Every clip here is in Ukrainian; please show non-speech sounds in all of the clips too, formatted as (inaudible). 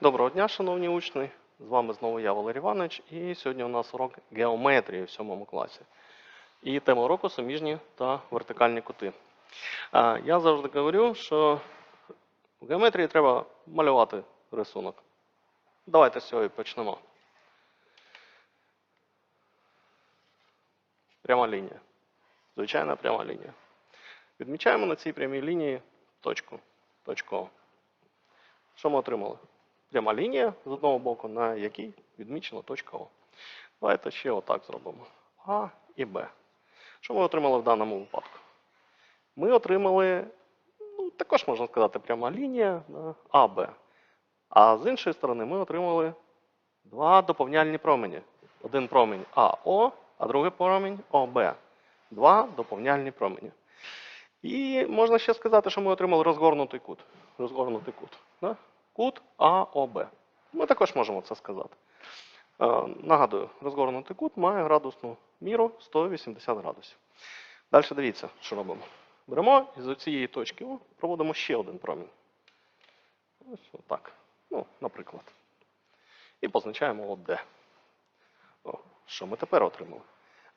Доброго дня, шановні учні! З вами знову я, Валерій Іванович, і сьогодні у нас урок геометрії в 7 класі. І тема уроку суміжні та вертикальні кути. Я завжди говорю, що в геометрії треба малювати рисунок. Давайте з цього і почнемо. Пряма лінія. Звичайна пряма лінія. Відмічаємо на цій прямій лінії точку. Точку Що ми отримали? Пряма лінія з одного боку, на якій відмічена точка О. Давайте ще отак зробимо. А і Б. Що ми отримали в даному випадку? Ми отримали, ну, також можна сказати, пряма лінія АБ. А з іншої сторони ми отримали два доповняльні промені. Один промінь АО, а другий промінь ОБ. Два доповняльні промені. І можна ще сказати, що ми отримали розгорнутий кут. Розгорнутий кут. Да? Кут АОБ. Ми також можемо це сказати. Е, Нагадую, розгорнутий кут має градусну міру 180 градусів. Далі дивіться, що робимо. Беремо і з цієї точки О проводимо ще один промінь. Ось отак. Ну, наприклад. І позначаємо от Д. О, що ми тепер отримали?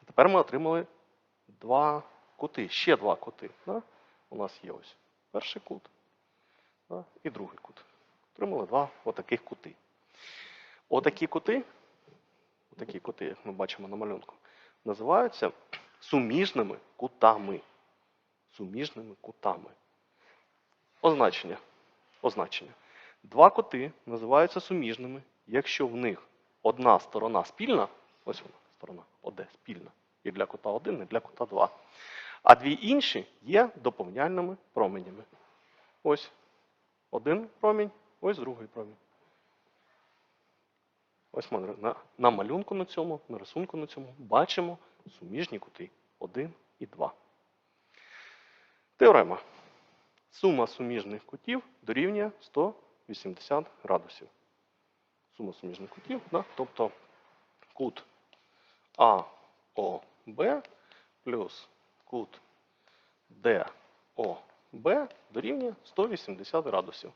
А тепер ми отримали два кути, ще два кути. Да? У нас є ось перший кут да? і другий кут. Отримали два отаких кути. Отакі кути, отакі кути, як ми бачимо на малюнку, називаються суміжними кутами. Суміжними кутами. Означення. Означення. Два кути називаються суміжними, якщо в них одна сторона спільна, ось вона, сторона ОД спільна, і для кута 1, і для кута 2. А дві інші є доповняльними променями. Ось один промінь, ось другий промінь. Ось ми на, на малюнку на цьому, на рисунку на цьому бачимо суміжні кути 1 і 2. Теорема. Сума суміжних кутів дорівнює 180 градусів. Сума суміжних кутів, да? тобто кут АОБ плюс кут ДОБ дорівнює 180 градусів.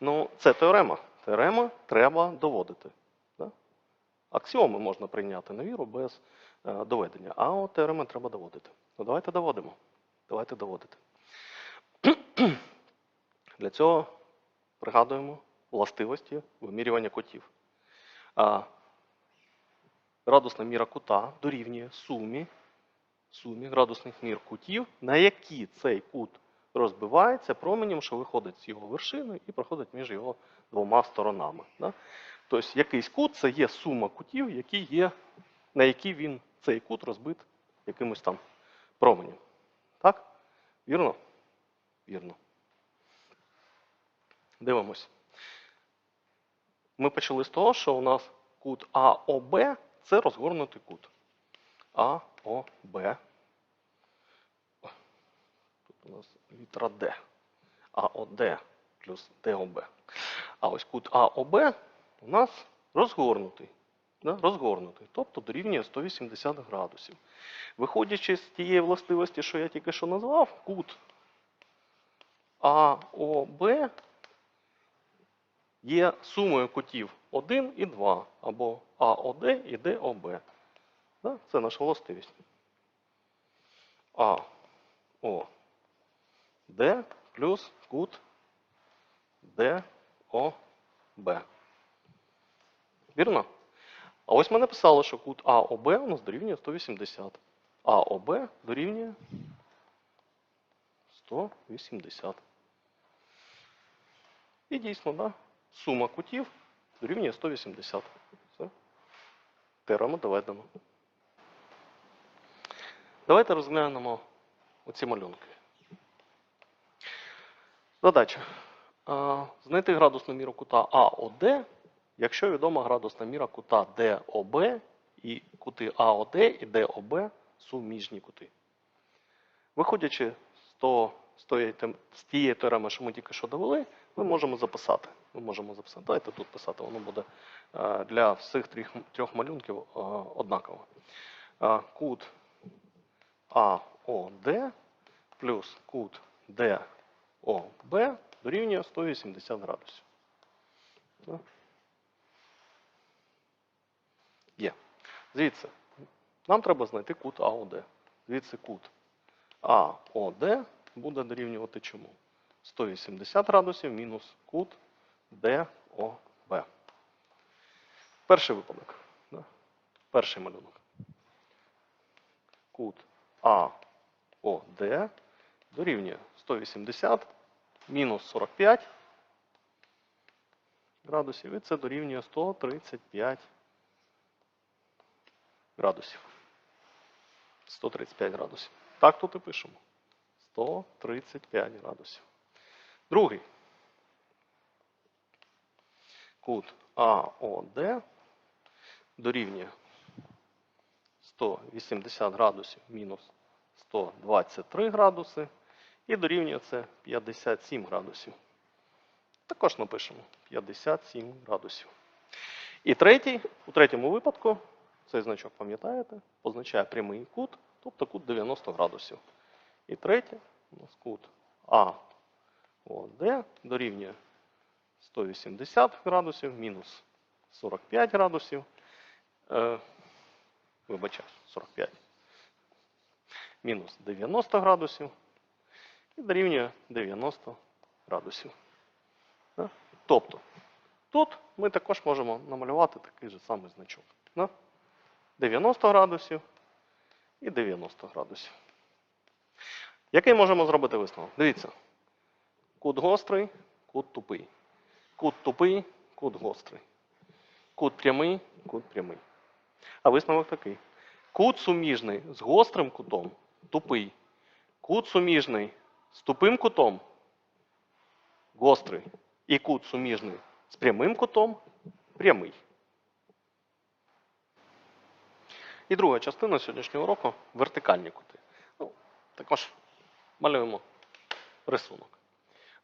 Ну, це теорема. Теорема треба доводити. Да? Аксіоми можна прийняти на віру без е, доведення, а от теореми треба доводити. Ну, давайте доводимо. Давайте доводити. Для цього пригадуємо властивості вимірювання кутів. А, градусна міра кута дорівнює сумі, сумі градусних мір кутів, на які цей кут розбивається променем, що виходить з його вершини і проходить між його двома сторонами. Да? Тобто якийсь кут це є сума кутів, які є, на які він цей кут розбит якимось там променем. Так? Вірно? Вірно. Дивимось. Ми почали з того, що у нас кут АОБ це розгорнутий кут. АОБ. Тут у нас літера Д. АОД плюс ДОБ. А ось кут АОБ у нас розгорнутий. Да? Розгорнутий, тобто дорівнює 180 градусів. Виходячи з тієї властивості, що я тільки що назвав, кут АОБ є сумою кутів 1 і 2, або АОД і ДОБ. Да? Це наша властивість. АОД плюс кут ДОБ. Вірно? А ось ми написали, що кут АОБ у нас дорівнює 180. АОБ дорівнює 180. І дійсно, да, сума кутів дорівнює 180. Все. Теорема доведено. Давайте розглянемо оці малюнки. Задача. Знайти градусну міру кута АОД, якщо відома градусна міра кута ДОБ і кути АОД і ДОБ суміжні кути. Виходячи з, того, з, тої, з тієї теореми, що ми тільки що довели, ми можемо записати. Ми можемо записати. Давайте тут писати, воно буде е, для всіх трьох, трьох малюнків е, однаково. Е, Кут АОД плюс кут ДОБ дорівнює 180 градусів. Є. Звідси. Нам треба знайти кут АОД. Звідси кут АОД буде дорівнювати чому? 180 градусів мінус кут ДОБ. Перший випадок. Перший малюнок. Кут АОД дорівнює 180 мінус 45 градусів, і це дорівнює 135 градусів. 135 градусів. Так тут і пишемо. 135 градусів. Другий. Кут АОД дорівнює 180 градусів мінус 123 градуси. І дорівнює це 57 градусів. Також напишемо 57 градусів. І третій, у третьому випадку, цей значок пам'ятаєте, позначає прямий кут, тобто кут 90 градусів. І третє, у нас кут АОД дорівнює 180 градусів мінус 45 градусів. Е, вибачаю, 45. Мінус 90 градусів і дорівнює 90 градусів. Тобто, тут ми також можемо намалювати такий же самий значок. Да? 90 градусів і 90 градусів. Який можемо зробити висновок? Дивіться. Кут гострий, кут тупий. Кут тупий, кут гострий. Кут прямий, кут прямий. А висновок такий. Кут суміжний з гострим кутом тупий. Кут суміжний з тупим кутом гострий. І кут суміжний з прямим кутом прямий. І друга частина сьогоднішнього уроку вертикальні кути. Ну, також малюємо рисунок.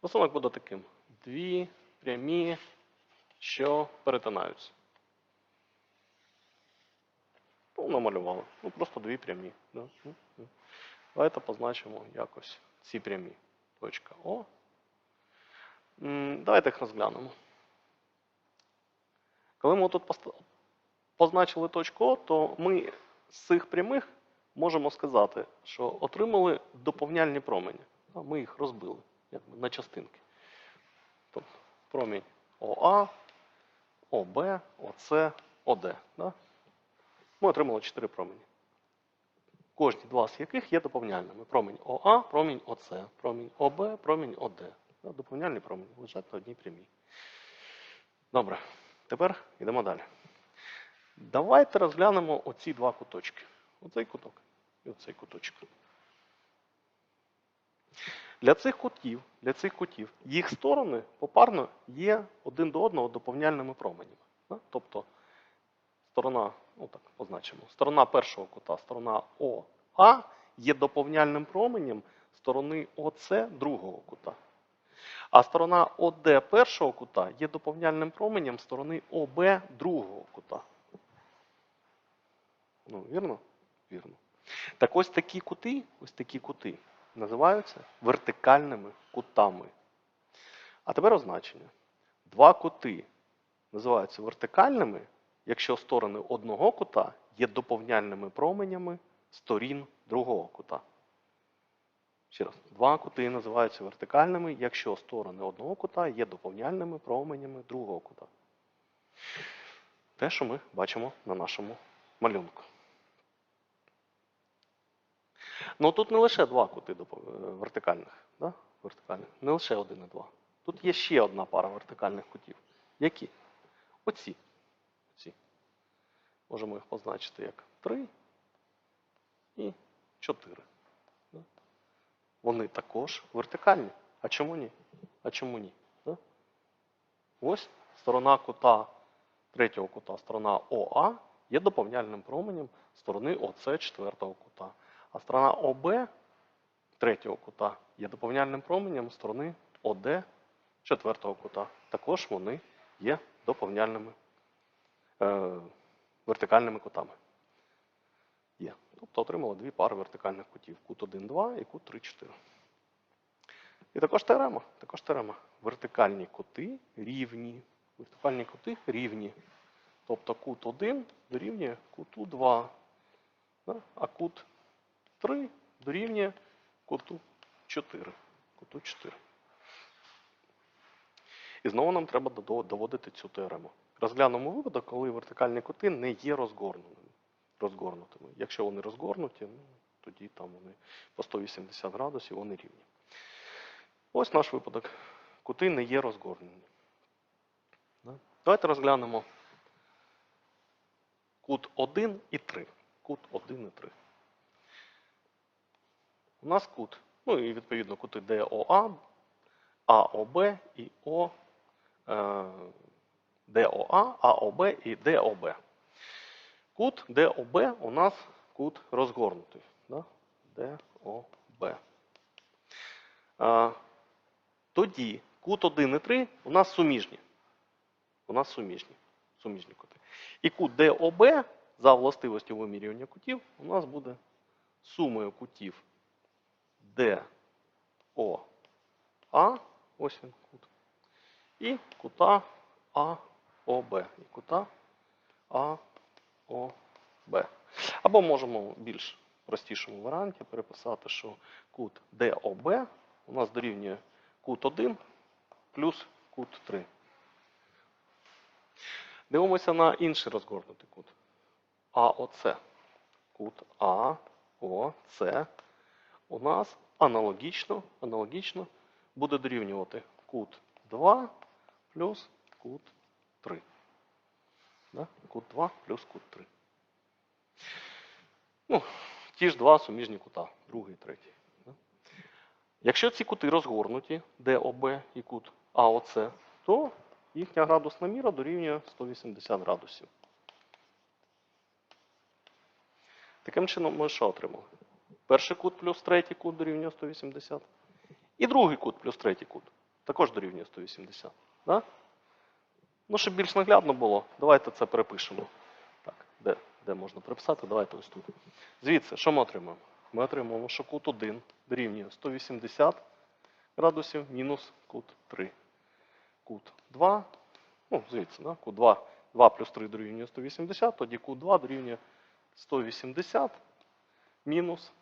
Рисунок буде таким: дві прямі, що перетинаються. Ну, намалювали. Ну, просто дві прямі. Да? Ну, ну. Давайте позначимо якось ці прямі. Точка О. Давайте їх розглянемо. Коли ми тут позначили точку О, то ми з цих прямих можемо сказати, що отримали доповняльні промені. Ми їх розбили на частинки. Тобто промінь ОА, ОБ, ОЦ, ОД. Ми отримали 4 промені. Кожні два з яких є доповняльними. Промінь ОА, промінь ОЦ, промінь ОБ, промінь ОД. Доповняльні промені лежать на одній прямій. Добре, тепер йдемо далі. Давайте розглянемо оці два куточки. Оцей куток і оцей куточок. Для цих кутів, для цих кутів їх сторони попарно є один до одного доповняльними променями. Тобто сторона, ну так позначимо, сторона першого кута, сторона ОА є доповняльним променем сторони ОЦ другого кута. А сторона ОД першого кута є доповняльним променем сторони ОБ другого кута. Ну, вірно? Вірно. Так ось такі кути, ось такі кути називаються вертикальними кутами. А тепер означення. Два кути називаються вертикальними, якщо сторони одного кута є доповняльними променями сторін другого кута. Ще раз, два кути називаються вертикальними, якщо сторони одного кута є доповняльними променями другого кута. Те, що ми бачимо на нашому малюнку. Ну тут не лише два кути е, вертикальних, да? вертикальних, не лише один і два. Тут є ще одна пара вертикальних кутів. Які? Оці. Оці. Можемо їх позначити як 3 і 4. Вони також вертикальні. А чому ні? А чому ні? Ось сторона кута третього кута, сторона ОА є доповняльним променем сторони ОЦ четвертого кута. А сторона ОБ третього кута є доповняльним променем сторони ОД четвертого кута. Також вони є доповняльними е, вертикальними кутами. Є. Тобто отримали дві пари вертикальних кутів. Кут 1, 2 і кут 3, 4. І також теорема. Також теорема. Вертикальні кути рівні. вертикальні кути рівні. Тобто кут 1 дорівнює куту 2. да? А кут 3 дорівнює куту 4. Куту 4. І знову нам треба доводити цю теорему. Розглянемо випадок, коли вертикальні кути не є розгорнутими. Якщо вони розгорнуті, ну, тоді там вони по 180 градусів вони рівні. Ось наш випадок. Кути не є розгорнені. Давайте розглянемо кут 1 і 3. Кут 1 і 3. У нас кут, ну і відповідно кути ДОА, АОБ і О, е, ДОА, АОБ і ДОБ. Кут ДОБ у нас кут розгорнутий. Да? ДОБ. А, тоді кут 1 і 3 у нас суміжні. У нас суміжні. Суміжні кути. І кут ДОБ за властивостю вимірювання кутів у нас буде сумою кутів ДОА, ось він кут, і кута АОБ. І кута АОБ. Або можемо в більш простішому варіанті переписати, що кут ДОБ у нас дорівнює кут 1 плюс кут 3. Дивимося на інший розгорнутий кут. АОЦ. Кут АОЦ у нас аналогічно, аналогічно буде дорівнювати кут 2 плюс кут 3. Да? Кут 2 плюс кут 3. Ну, ті ж два суміжні кута, другий третій. Да? Якщо ці кути розгорнуті, ДОБ і кут АОЦ, то їхня градусна міра дорівнює 180 градусів. Таким чином ми що отримали? Перший кут плюс третій кут дорівнює 180. І другий кут плюс третій кут також дорівнює 180. Да? Ну, щоб більш наглядно було, давайте це перепишемо. Так, де, де можна переписати? Давайте ось тут. Звідси, що ми отримаємо? Ми отримаємо, що кут 1 дорівнює 180 градусів мінус кут 3. Кут 2, ну, звідси, да? кут 2, 2 плюс 3 дорівнює 180, тоді кут 2 дорівнює 180 мінус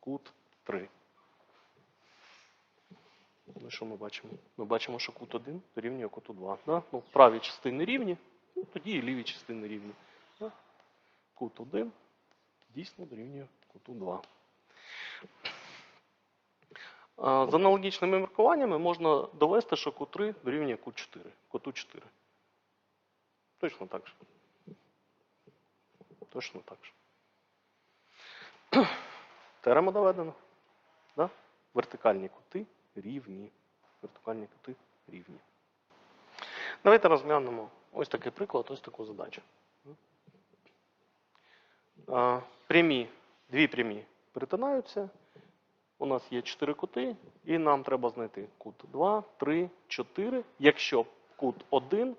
кут 3. Ну, що ми бачимо? Ми бачимо, що кут 1 дорівнює куту 2. Да? Ну, праві частини рівні, ну, тоді і ліві частини рівні. Да? Кут 1 дійсно дорівнює куту 2. А, З аналогічними міркуваннями можна довести, що кут 3 дорівнює кут 4. Куту 4. Точно так же. Точно так же. Теорема доведена. Да? Вертикальні кути рівні. Вертикальні кути рівні. Давайте розглянемо ось такий приклад, ось таку задачу. Прямі, дві прямі перетинаються. У нас є чотири кути, і нам треба знайти кут 2, 3, 4, якщо кут 1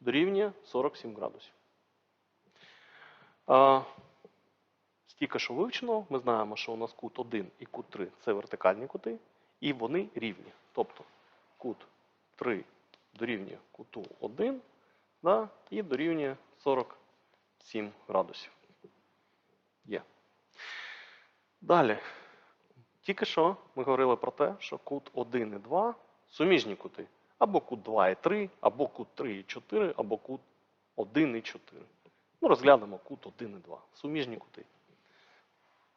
дорівнює 47 градусів. Стільки що вивчено, ми знаємо, що у нас кут 1 і кут 3 це вертикальні кути, і вони рівні. Тобто кут 3 дорівнює куту 1 да, і дорівнює 47 градусів. Є. Далі. Тільки що ми говорили про те, що кут 1 і 2 суміжні кути. Або кут 2 і 3, або кут 3 і 4, або кут 1 і 4. Ну, розглянемо кут 1 і 2. Суміжні кути.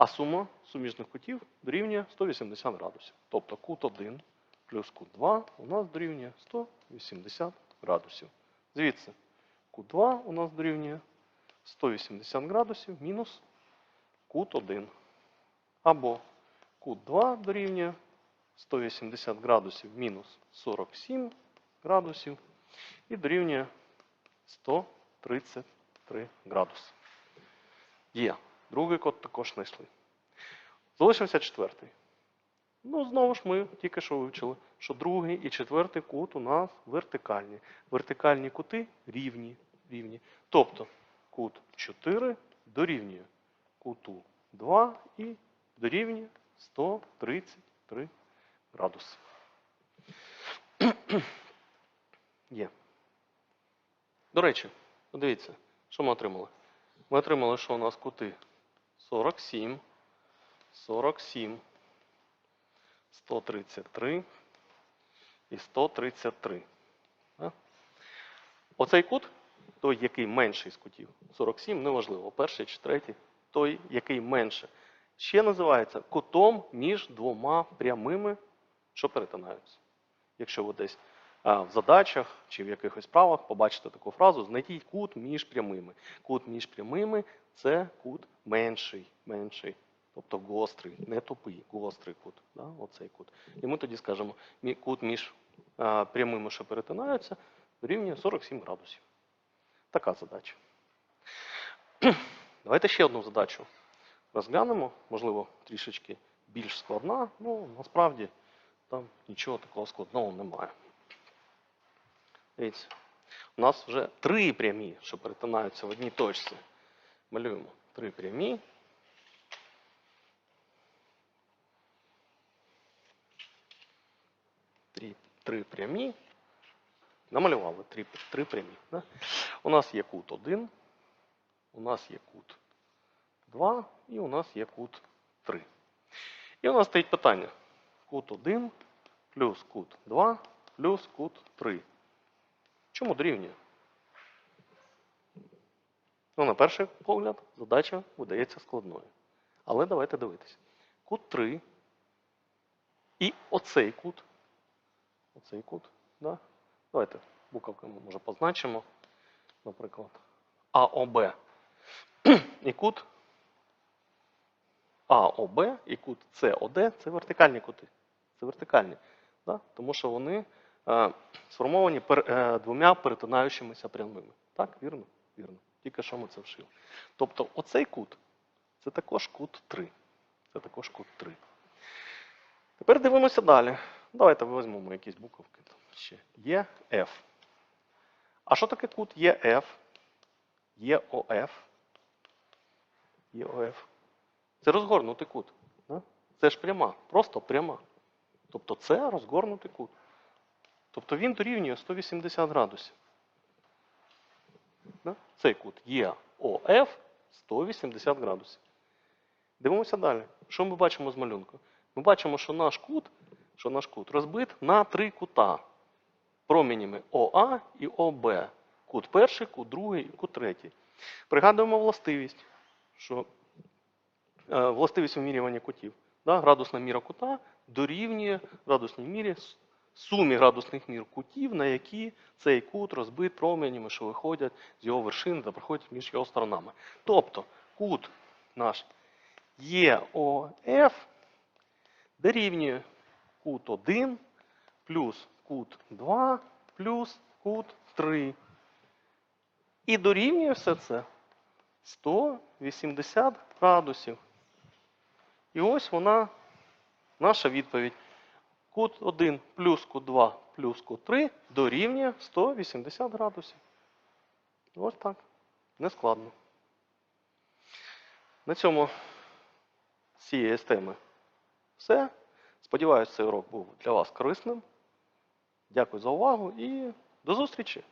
А сума суміжних кутів дорівнює 180 градусів. Тобто кут 1 плюс кут 2 у нас дорівнює 180 градусів. Звідси, кут 2 у нас дорівнює 180 градусів мінус кут 1. Або кут 2 дорівнює 180 градусів мінус 47 градусів і дорівнює 133 градуси. Є. Другий код також знайшли. Залишився четвертий. Ну, знову ж ми тільки що вивчили, що другий і четвертий кут у нас вертикальні. Вертикальні кути рівні. рівні. Тобто кут 4 дорівнює куту 2 і дорівнює 133 градуси. (clears throat) Є. До речі, подивіться, що ми отримали. Ми отримали, що у нас кути 47, 47, 133 і 133. Оцей кут, той, який менший з кутів, 47, неважливо, перший чи третій, той, який менше, ще називається кутом між двома прямими, що перетинаються. Якщо ви десь в задачах чи в якихось правах побачите таку фразу, знайдіть кут між прямими. Кут між прямими це кут менший, менший. Тобто гострий, не тупий, гострий кут. Да? Оцей кут. І ми тоді скажемо, кут між прямими, що перетинаються, дорівнює 47 градусів. Така задача. (clears throat) Давайте ще одну задачу розглянемо, можливо, трішечки більш складна, ну насправді там нічого такого складного немає. Дивіться, у нас вже три прямі, що перетинаються в одній точці. Малюємо три прямі. Три, три прямі. Намалювали три, три прямі. Да? У нас є кут 1, у нас є кут 2 і у нас є кут 3. І у нас стоїть питання. Кут 1 плюс кут 2 плюс кут 3. Чому дорівнює? Ну, на перший погляд, задача видається складною. Але давайте дивитися. Кут 3 і оцей кут. Оцей кут. Да? Давайте буковками може позначимо, наприклад, АОБ. (clears throat) І кут АОБ і кут СОД це вертикальні кути. Це вертикальні. Да? Тому що вони сформовані пер, е, двома перетинаючимися прямими. Так, вірно? Вірно. Тільки що ми це вшили. Тобто оцей кут це також кут 3. Це також кут 3. Тепер дивимося далі. Давайте візьмемо якісь буковки. Ще є F. А що таке кут ЄФ? ЄОФ? ЄОФ. Це розгорнутий кут. Це ж пряма, просто пряма. Тобто це розгорнутий кут. Тобто він дорівнює 180 градусів. Цей кут ЄОФ 180 градусів. Дивимося далі. Що ми бачимо з малюнку? Ми бачимо, що наш кут, що наш кут розбит на три кута променями ОА і ОБ. Кут перший, кут другий і кут третій. Пригадуємо властивість, що е, властивість вимірювання кутів. Да? Градусна міра кута дорівнює градусній мірі сумі градусних мір кутів, на які цей кут розбит променями, що виходять з його вершини та проходять між його сторонами. Тобто кут наш ЄОФ дорівнює кут 1 плюс кут 2 плюс кут 3. І дорівнює все це 180 градусів. І ось вона, наша відповідь. Кут 1 плюс кут 2 плюс кут 3 дорівнює 180 градусів. Ось так. Нескладно. На цьому з цієї теми все. Сподіваюсь, цей урок був для вас корисним. Дякую за увагу і до зустрічі!